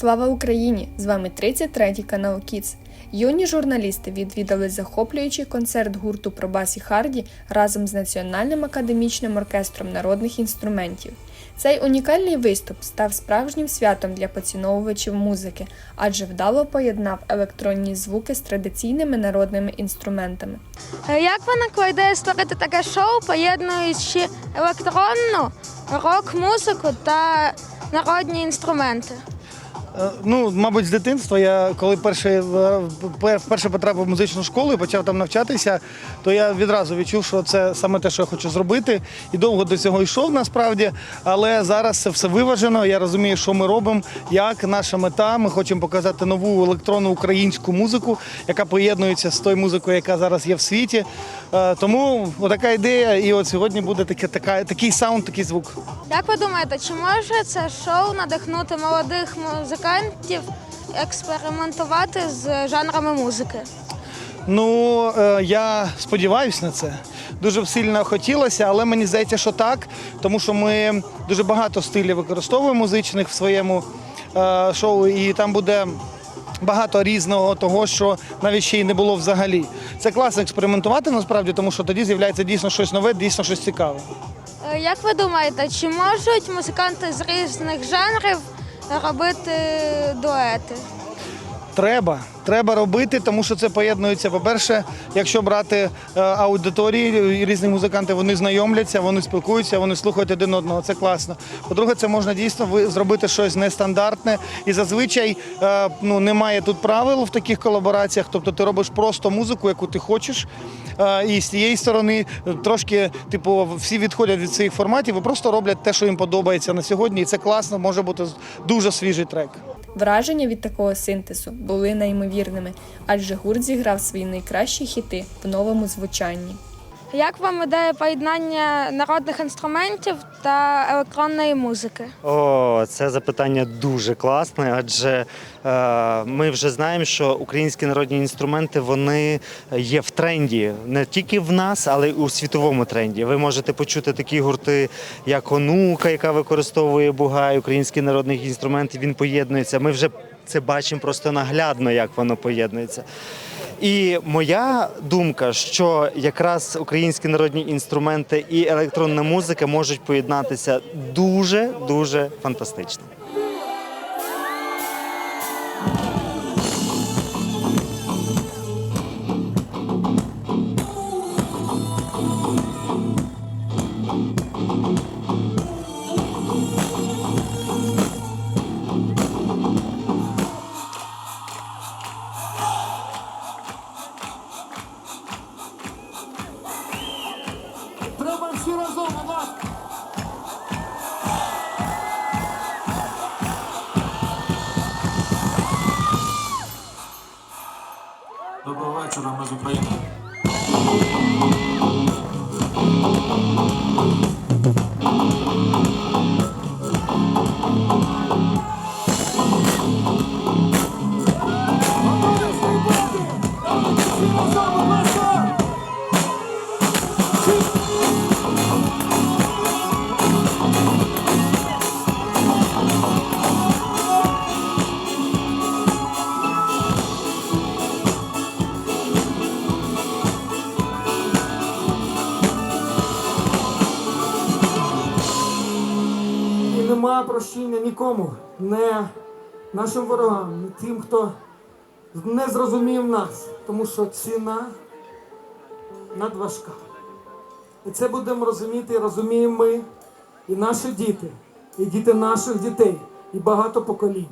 Слава Україні! З вами 33-й канал Kids. Юні журналісти відвідали захоплюючий концерт гурту Пробасі Харді разом з Національним академічним оркестром народних інструментів. Цей унікальний виступ став справжнім святом для поціновувачів музики, адже вдало поєднав електронні звуки з традиційними народними інструментами. Е, Як виникла ідея створити таке шоу, поєднуючи електронну, рок-музику та народні інструменти? Е, Ну, мабуть, з дитинства я коли перше, е, вперше потрапив в музичну школу і почав там навчатися, то я відразу відчув, що це саме те, що я хочу зробити. І довго до цього йшов насправді. Але зараз це все виважено. Я розумію, що ми робимо, як наша мета. Ми хочемо показати нову електронну українську музику, яка поєднується з тою музикою, яка зараз є в світі. Е, Тому така ідея. І от сьогодні буде таке, така, такий саунд, такий звук. Як ви думаєте, чи може це шоу надихнути молодих музикантів експериментувати з жанрами музики? Ну е, я сподіваюся на це. Дуже б сильно хотілося, але мені здається, що так, тому що ми дуже багато стилів використовуємо музичних в своєму е, шоу, і там буде. Багато різного того, що навіть ще й не було взагалі. Це класно експериментувати насправді, тому що тоді з'являється дійсно щось нове, дійсно щось цікаве. Е, Як ви думаєте, чи можуть музиканти з різних жанрів робити дуети? Треба, треба робити, тому що це поєднується. По-перше, якщо брати е, аудиторії, різні музиканти вони знайомляться, вони спілкуються, вони слухають один одного. Це класно. По-друге, це можна дійсно зробити щось нестандартне. І зазвичай е, ну, немає тут правил в таких колабораціях. Тобто ти робиш просто музику, яку ти хочеш. Е, І з цієї сторони трошки, типу, всі відходять від своїх форматів і просто роблять те, що їм подобається на сьогодні. І це класно, може бути дуже свіжий трек. Враження від такого синтезу були неймовірними, адже гурт зіграв свої найкращі хіти в новому звучанні. Як вам ідея поєднання народних інструментів та електронної музики? О, це запитання дуже класне, адже е, ми вже знаємо, що українські народні інструменти вони є в тренді не тільки в нас, але й у світовому тренді. Ви можете почути такі гурти, як Онука, яка використовує бугай, український народний інструмент. Він поєднується. Ми вже це бачимо просто наглядно, як воно поєднується. І моя думка, що якраз українські народні інструменти і електронна музика можуть поєднатися дуже дуже фантастично. Нема прощення нікому, не нашим ворогам, не тим, хто не зрозумів нас, тому що ціна надважка. І це будемо розуміти, і розуміємо ми, і наші діти, і діти наших дітей, і багато поколінь.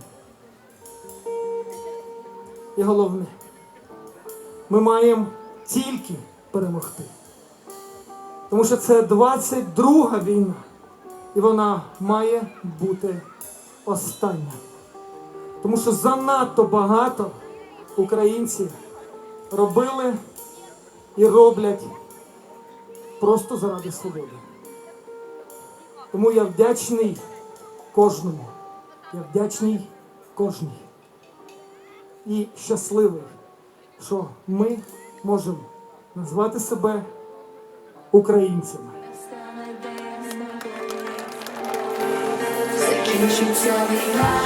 І головне, ми маємо тільки перемогти. Тому що це 22 війна. І вона має бути остання. Тому що занадто багато українців робили і роблять просто заради свободи. Тому я вдячний кожному. Я вдячний кожній. І щасливий, що ми можемо назвати себе українцями. Закінчиться війна.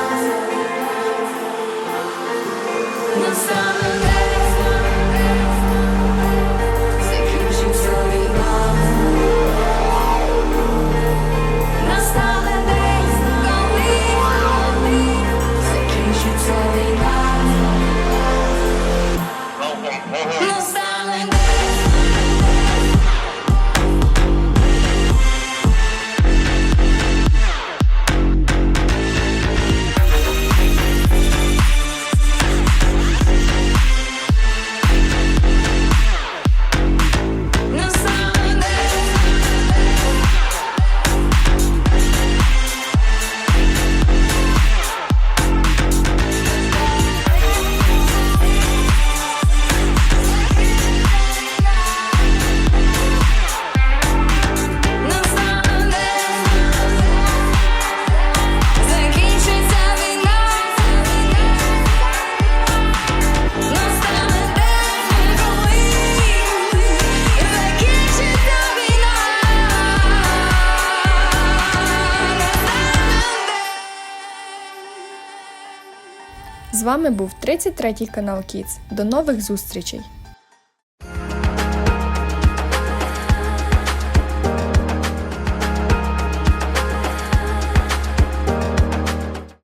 З вами був 33 канал Kids. До нових зустрічей!